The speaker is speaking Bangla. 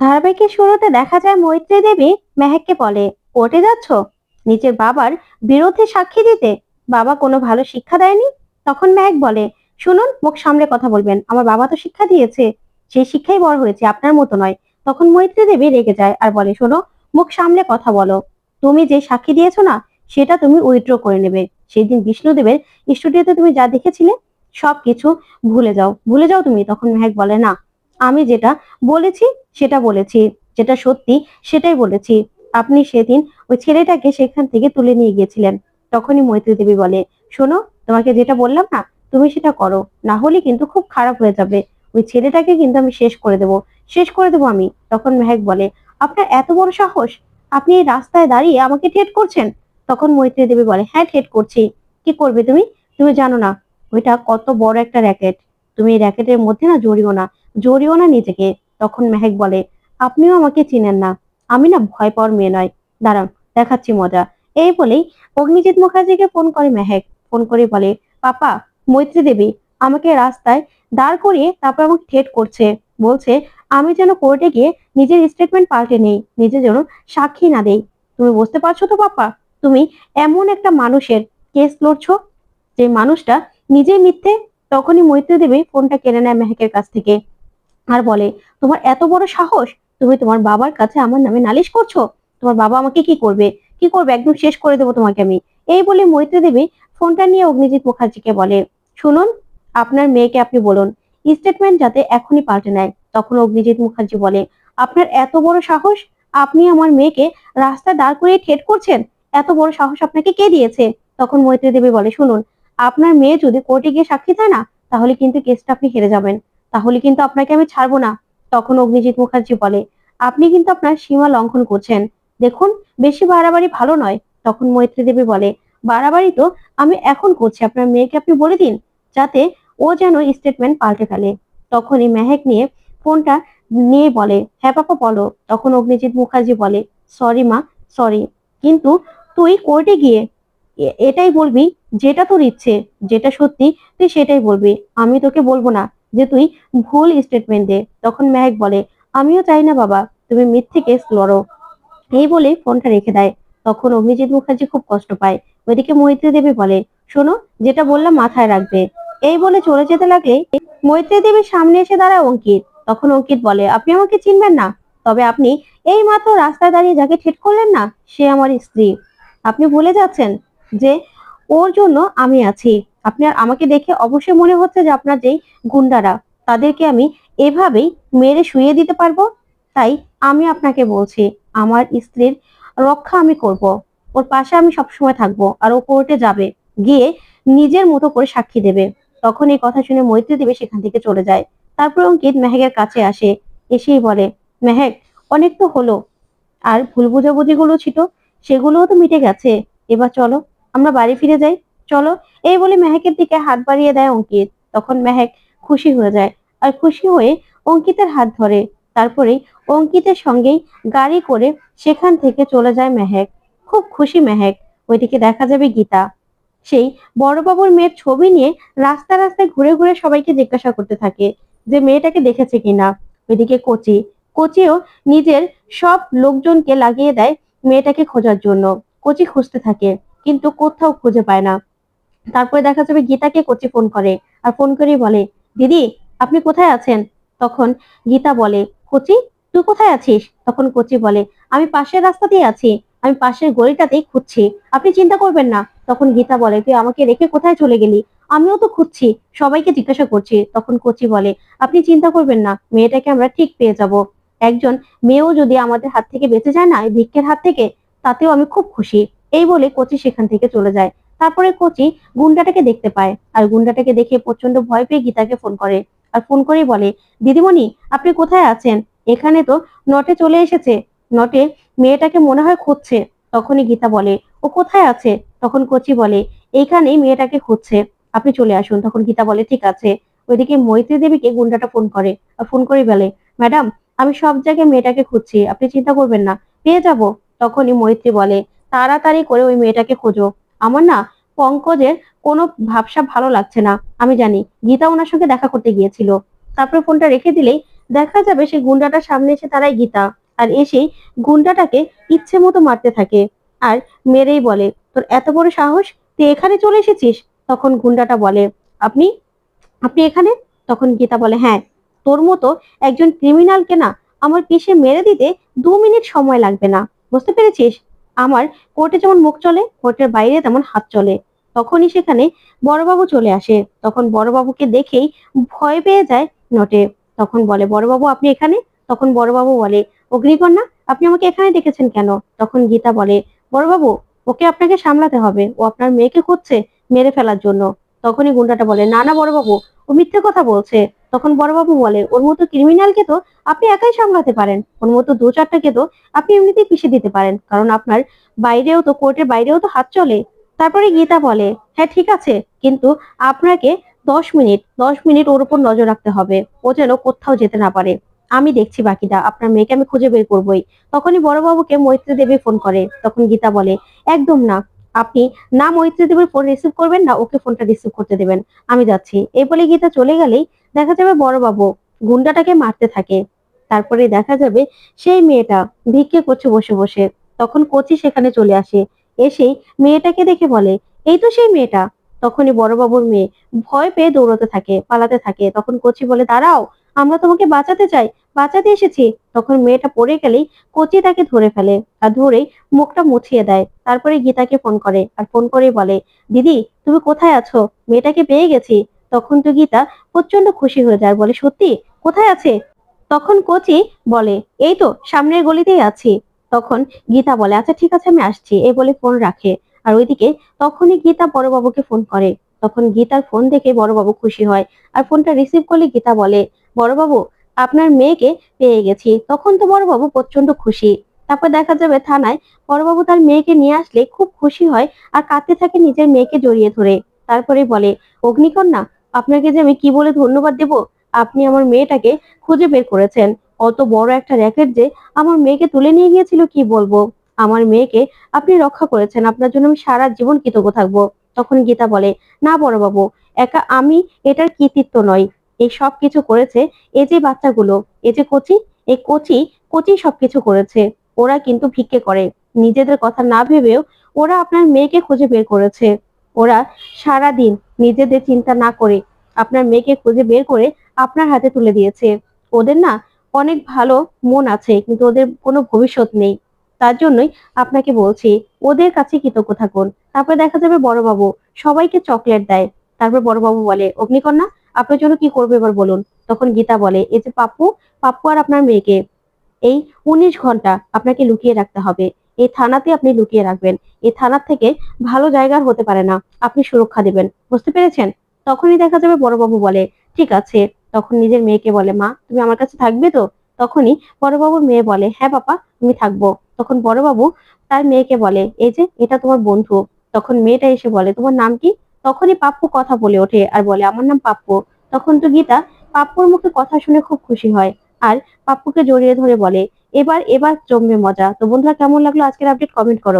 ধারাবাহিকের শুরুতে দেখা যায় মৈত্রী দেবী মেহেককে বলে কোর্টে যাচ্ছ? নিজের বাবার বিরুদ্ধে সাক্ষী দিতে বাবা কোনো ভালো শিক্ষা দেয়নি। তখন মেহেক বলে, শুনুন, মুখ সামলে কথা বলবেন। আমার বাবা তো শিক্ষা দিয়েছে। সেই শিক্ষাই বড় হয়েছে, আপনার মতো নয়। তখন মৈত্রী দেবী রেগে যায় আর বলে, শোনো, মুখ সামলে কথা বলো। তুমি যে সাক্ষী দিয়েছ না, সেটা তুমি উইথড্র করে নেবে। সেই দিন বিষ্ণুদেবের স্টুডিওতে তুমি যা দেখেছিলে সব কিছু ভুলে যাও। ভুলে যাও তুমি? তখন মেহেক বলে, না আমি যেটা বলেছি, সেটা বলেছি, যেটা সত্যি, সেটাই বলেছি। আপনি সেদিন ওই ছেলেটাকে সেখান থেকে তুলে নিয়ে গিয়েছিলেন। তখনই মৈত্রী দেবী বলে, শোনো, তোমাকে যেটা বললাম না, তুমি সেটা করো। না হলে কিন্তু খুব খারাপ হয়ে যাবে। ওই ছেলেটাকে কিন্তু আমি শেষ করে দেব। শেষ করে দেবো আমি। তখন মেহেক বলে, আপনার এত বড় সাহস? আপনি এই রাস্তায় দাঁড়িয়ে আমাকে ঠেট করছেন? তখন মৈত্রী দেবী বলে হ্যাঁ ঠেট করছি। কি করবে তুমি? তুমি জানো না, ওইটা কত বড় একটা র্যাকেট তুমি এই র্যাকেটের মধ্যে না জড়িও না জড়িও না নিজেকে। তখন মেহেক বলে, আপনিও আমাকে চিনেন না, আমি না ভয় পাওয়ার মেয়ে নয়। দাঁড়ান দেখাচ্ছি মজা। এই বলেই অগ্নিজিৎ মুখার্জিকে ফোন করে মেহেক। ফোন করে বলে, পাপা, মৈত্রী দেবী, আমাকে রাস্তায় দাঁড় করিয়ে তারপর আমাকে ঠেট করছে। বলছে, আমি যেন কোর্টে গিয়ে নিজের স্টেটমেন্ট পাল্টে নেই, নিজে যেন সাক্ষী না দেই। তুমি বুঝতে পারছ তো, পাপা? তুমি এমন একটা মানুষের কেস লড়ছো, যে মানুষটা নিজেই মিথ্যে তখনই মৈত্রী দেবী ফোনটা কেড়ে নেয় মেহেকের কাছ থেকে আর বলে, তোমার এত বড় সাহস? তুমি তোমার বাবার কাছে আমার নামে নালিশ করছ? তোমার বাবা আমাকে কি করবে? কি করবে? একদম শেষ করে দেবো তোমাকে আমি। এই বলে মৈত্রী দেবী ফোনটা নিয়ে অগ্নিজিৎ মুখার্জিকে বলে, শুনুন, আপনার মেয়েকে আপনি বলুন। স্টেটমেন্ট যাতে এখনই পাল্টে নেয়। তখন অগ্নিজিৎ মুখার্জি বলে, আপনার এত বড় সাহস? আপনি আমার মেয়েকে রাস্তায় দাঁড় করিয়ে ঠেট করছেন? এত বড় সাহস আপনাকে কে দিয়েছে? তখন মৈত্রী দেবী বলে, শুনুন আপনার মেয়ে যদি কোর্টে গিয়ে সাক্ষী দেয় না, তাহলে কিন্তু কেসটা আপনি হেরে যাবেন। তাহলে কিন্তু আপনাকে আমি ছাড়বো না, তখন অগ্নিজিৎ মুখার্জি বলে। আপনি কিন্তু আপনার সীমা লঙ্ঘন করছেন। দেখুন, বেশি বাড়াবাড়ি ভালো নয়, তখন মৈত্রী দেবী বলে। বাড়াবাড়ি তো আমি এখন করছি, আপনার মেয়েকে আপনি বলে দিন, যাতে ও যেন স্টেটমেন্ট পাল্টে ফেলে। তখনই মেহেক নিয়ে ফোনটা নিয়ে বলে হ্যাঁ পাপা, বলো। তখন অগ্নিজিৎ মুখার্জি বলে, সরি মা, সরি। কিন্তু তুই কোর্টে গিয়ে এটাই বলবি যেটা তোর ইচ্ছে, যেটা সত্যি, তুই সেটাই বলবি। আমি তোকে বলব না যে তুই ভুল স্টেটমেন্ট দে। তখন মেহেক বলে, আমিও চাই না বাবা, তুমি মিথ্যে কেস লড়ো। এই বলে ফোনটা রেখে দেয়। তখন অভিজিৎ মুখার্জি খুব কষ্ট পায়। ওইদিকে মৈত্রী দেবী বলে, শোনো, যেটা বললাম মাথায় রাখবে। এই বলে চলে যেতে লাগলে মৈত্রী দেবীর সামনে এসে দাঁড়ায় অঙ্কিত। তখন অঙ্কিত বলে, আপনি আমাকে চিনবেন না। তবে আপনি এই মাত্র রাস্তায় দাঁড়িয়ে যাকে ঠেট করলেন না, সে আমার স্ত্রী। আপনি ভুলে যাচ্ছেন? যে ওর জন্য আমি আছি। আপনার আমাকে দেখে অবশ্যই মনে হচ্ছে যে আপনার যেই গুন্ডারা, তাদেরকে আমি এভাবেই মেরে শুয়ে দিতে পারব? তাই আমি আপনাকে বলছি, আমার স্ত্রীর রক্ষা আমি করব। ওর পাশে আমি সবসময় থাকব আর ও কোর্টে যাবে, গিয়ে নিজের মতো করে সাক্ষী দেবে। তখন এই কথা শুনে মৈত্রী দেবে সেখান থেকে চলে যায়। তারপর অঙ্কিত মেহেকের কাছে আসে, এসেই বলে, মেহেক, অনেক তো হলো। আর ভুল বুঝাবুঝিগুলো ছিল, সেগুলোও তো মিটে গেছে। এবার চলো আমরা বাড়ি ফিরে যাই। চলো, এই বলে মেহেকের দিকে হাত বাড়িয়ে দেয় অঙ্কিত। তখন মেহেক খুশি হয়ে যায় আর খুশি হয়ে অঙ্কিতের হাত ধরে। তারপরেই অঙ্কিতের সঙ্গেই গাড়ি করে সেখান থেকে চলে যায় মেহেক। খুব খুশি মেহেক। ওইদিকে দেখা যাবে গীতা। সেই বড়বাবুর মেয়ের ছবি নিয়ে রাস্তা রাস্তায় ঘুরে ঘুরে সবাইকে জিজ্ঞাসা করতে থাকে যে মেয়েটাকে দেখেছে কিনা। ওইদিকে কোচি। কোচিও নিজের সব লোকজনকে লাগিয়ে দেয় মেয়েটাকে খোঁজার জন্য। কোচি খুঁজতে থাকে। কিন্তু কোথাও খুঁজে পায় না। তারপরে দেখা যাবে গীতাকে কোচি ফোন করে আর ফোন করেই বলে, দিদি, আপনি কোথায় আছেন? তখন গীতা বলে, কোচি, তুই কোথায় আছিস? তখন কোচি বলে, আমি পাশের রাস্তাতেই আছি, আমি পাশের গলিটাতেই খুঁজছি, আপনি চিন্তা করবেন না। তখন গীতা বলে, তুই আমাকে রেখে কোথায় চলে গেলি? আমিও তো খুঁজছি, সবাইকে জিজ্ঞাসা করছি। তখন কোচি বলে, আপনি চিন্তা করবেন না, মেয়েটাকে আমরা ঠিক পেয়ে যাব। একজন মেয়েও যদি আমাদের হাত থেকে বেঁচে যায় না ভিক্ষের হাত থেকে, তাতেও আমি খুব খুশি। এই বলে কোচি সেখান থেকে চলে যায়। তারপরে কোচি গুন্ডাটাকে দেখতে পায় আর গুন্ডাটাকে দেখে প্রচণ্ড ভয় পেয়ে গীতাকে ফোন করে। আর ফোন করেই বলে, দিদিমণি, আপনি কোথায় আছেন? এখানে তো নটে চলে এসেছে। নটে মেয়েটাকে মনে হয় খুঁজছে। তখনই গীতা বলে, ও কোথায় আছে? তখন কোচি বলে, এইখানেই মেয়েটাকে খুঁজছে। আপনি চলে আসুন। তখন গীতা বলে, ঠিক আছে। ওইদিকে মৈত্রী দেবীকে গুন্ডাটা ফোন করে আর ফোন করে বলে, ম্যাডাম, আমি সব জায়গায় মেয়েটাকে খুঁজছি। আপনি চিন্তা করবেন না। পেয়ে যাব? তখনই মৈত্রী বলে তাড়াতাড়ি করে ওই মেয়েটাকে খোঁজো। আমার না পঙ্কজের কোনো ভাবসা ভালো লাগছে না, আমি জানি। গীতা ওনার সঙ্গে দেখা করতে গিয়েছিল। তারপরে ফোনটা রেখে দিলেই দেখা যাবে সেই গুন্ডাটার সামনে এসে তারাই গীতা। আর এসেই গুন্ডাটাকে ইচ্ছে মতো মারতে থাকে। আর মেরেই বলে, তোর এত বড় সাহস? তুই এখানে চলে এসেছিস? তখন গুন্ডাটা বলে, আপনি আপনি এখানে? তখন গীতা বলে হ্যাঁ তোর মতো একজন ক্রিমিনালকে না আমার পিসে মেরে দিতে দু মিনিট সময় লাগবে না। বুঝতে পেরেছিস? আমার কোর্টে যেমন মুখ চলে, কোর্টের বাইরে তেমন হাত চলে। তখনই সেখানে বড়বাবু চলে আসে। তখন বড়বাবুকে দেখেই ভয় পেয়ে যায় নটে। তখন বলে, বড়বাবু, আপনি এখানে? তখন বড়বাবু বলে, অগ্নিকন্যা, আপনি আমাকে এখানে দেখেছেন কেন? তখন গীতা বলে, বড়বাবু, ওকে আপনাকে সামলাতে হবে। ও আপনার মেয়েকে খুঁজছে মেরে ফেলার জন্য। তখনই গুন্ডাটা বলে, না না, বড়বাবু, ও মিথ্যে কথা বলছে। তখন বড়বাবু বলে, ওর মতো ক্রিমিনালকে তো আপনি একাই সামলাতে পারেন। ওর মতো দু চারটাকে তো আপনি এমনিতেই পিছিয়ে দিতে পারেন। কারণ আপনার বাইরেও তো, কোর্টের বাইরেও তো হাত চলে। তারপরে গীতা বলে হ্যাঁ ঠিক আছে, কিন্তু আপনাকে দশ মিনিট দশ মিনিট ওর উপর নজর রাখতে হবে। ও যেন কোথাও যেতে না পারে। আমি দেখছি বাকিটা, আপনার মেয়েকে আমি খুঁজে বের করবোই। তখনই বড়বাবুকে মৈত্রী দেবী ফোন করে। তখন গীতা বলে, একদম না আপনি না মৈত্রী দেবীর ফোন রিসিভ করবেন না ওকে ফোনটা রিসিভ করতে দেবেন। আমি যাচ্ছি। এই বলে গীতা চলে গেলেই দেখা যাবে বড়বাবু গুন্ডাটাকে মারতে থাকে। তারপরে দেখা যাবে সেই মেয়েটা ভিক্ষে করছে বসে বসে। তখন কচি সেখানে চলে আসে। এসেই মেয়েটাকে দেখে বলে, এই তো সেই মেয়েটা। তখনই বড়বাবুর মেয়ে ভয় পেয়ে দৌড়তে থাকে, পালাতে থাকে। তখন কচি বলে, দাঁড়াও, আমরা তোমাকে বাঁচাতে চাই। বাঁচাতে এসেছি। তখন মেয়েটা পড়ে গেলেই কচি তাকে ধরে ফেলে আর ধরেই মুখটা মুছিয়ে দেয়। তারপরে গীতাকে ফোন করে আর ফোন করে বলে, দিদি, তুমি কোথায় আছো? মেয়েটাকে পেয়ে গেছি। তখন তো গীতা প্রচণ্ড খুশি হয়ে যায়, বলে, সত্যি? কোথায় আছে? তখন কচি বলে, এই তো, সামনের গলিতেই আছি। তখন গীতা বলে আচ্ছা ঠিক আছে, আমি আসছি। এই বলে ফোন রাখে। আর ওইদিকে তখনই গীতা বড়বাবুকে ফোন করে। তখন গীতার ফোন দেখে বড়বাবু খুশি হয়। আর ফোনটা রিসিভ করলে গীতা বলে, বড়বাবু আপনার মেয়েকে পেয়ে গেছি। তখন তো বড়বাবু প্রচণ্ড খুশি। তারপর দেখা যাবে থানায় বড়বাবু তার মেয়েকে নিয়ে আসলে খুব খুশি হয় আর কাঁদতে থাকে নিজের মেয়েকে জড়িয়ে ধরে। তারপরে বলে, অগ্নিকন্যা, আপনাকে যে আমি কি বলে ধন্যবাদ দেব? আপনি আমার মেয়েটাকে খুঁজে বের করেছেন। অত বড় একটা র্যাকেট যে আমার মেয়েকে তুলে নিয়ে গিয়েছিল কি বলব? আমার মেয়েকে আপনি রক্ষা করেছেন। আপনার জন্য আমি সারা জীবন কৃতজ্ঞ থাকব। তখন গীতা বলে, না বড়বাবু, একা আমি এটার কৃতিত্ব নয় এই সব কিছু করেছে, এই যে বাচ্চাগুলো, এই যে কচি, এই কচি কচি সবকিছু করেছে। ওরা কিন্তু ভিক্ষে করে। নিজেদের কথা না ভেবেও ওরা আপনার মেয়েকে খুঁজে বের করেছে। ওরা সারা দিন নিজেদের চিন্তা না করে আপনার মেয়েকে খুঁজে বের করে আপনার হাতে তুলে দিয়েছে। ওদের না অনেক ভালো মন আছে, কিন্তু ওদের কোনো ভবিষ্যৎ নেই। তার জন্যই আপনাকে বলছি, ওদের কাছে কৃতজ্ঞ থাকুন। তারপরে দেখা যাবে বড়বাবু, সবাইকে চকলেট দেয়। তারপর বড়বাবু বলে, অগ্নিকন্যা আপনার জন্য কি করবে এবার বলুন? তখন গীতা বলে এই যে পাপ্পু পাপ্পু আর আপনার মেয়েকে এই উনিশ ঘণ্টা আপনাকে লুকিয়ে রাখতে হবে। এই থানাতে আপনি লুকিয়ে রাখবেন। এই থানার থেকে ভালো জায়গার হতে পারে না। আপনি সুরক্ষা দিবেন। বুঝতে পেরেছেন? তখনই দেখা যাবে বড়বাবু বলে, ঠিক আছে। তখন নিজের মেয়েকে বলে, মা, তুমি আমার কাছে থাকবে তো? তখনই বড়বাবুর মেয়ে বলে হ্যাঁ বাবা তুমি থাকব। তখন বড়বাবু তার মেয়েকে বলে, এই যে, এটা তোমার বন্ধু। তখন মেয়েটা এসে বলে, তোমার নাম কি? তখনই পাপ্পু কথা বলে ওঠে আর বলে, আমার নাম পাপ্পু। তখন তো গীতা পাপ্পুর মুখে কথা শুনে খুব খুশি হয় আর পাপ্পুকে জড়িয়ে ধরে বলে, এবার এবার জমবে মজা। তো বন্ধুরা, কেমন লাগল আজকের আপডেট কমেন্ট করো।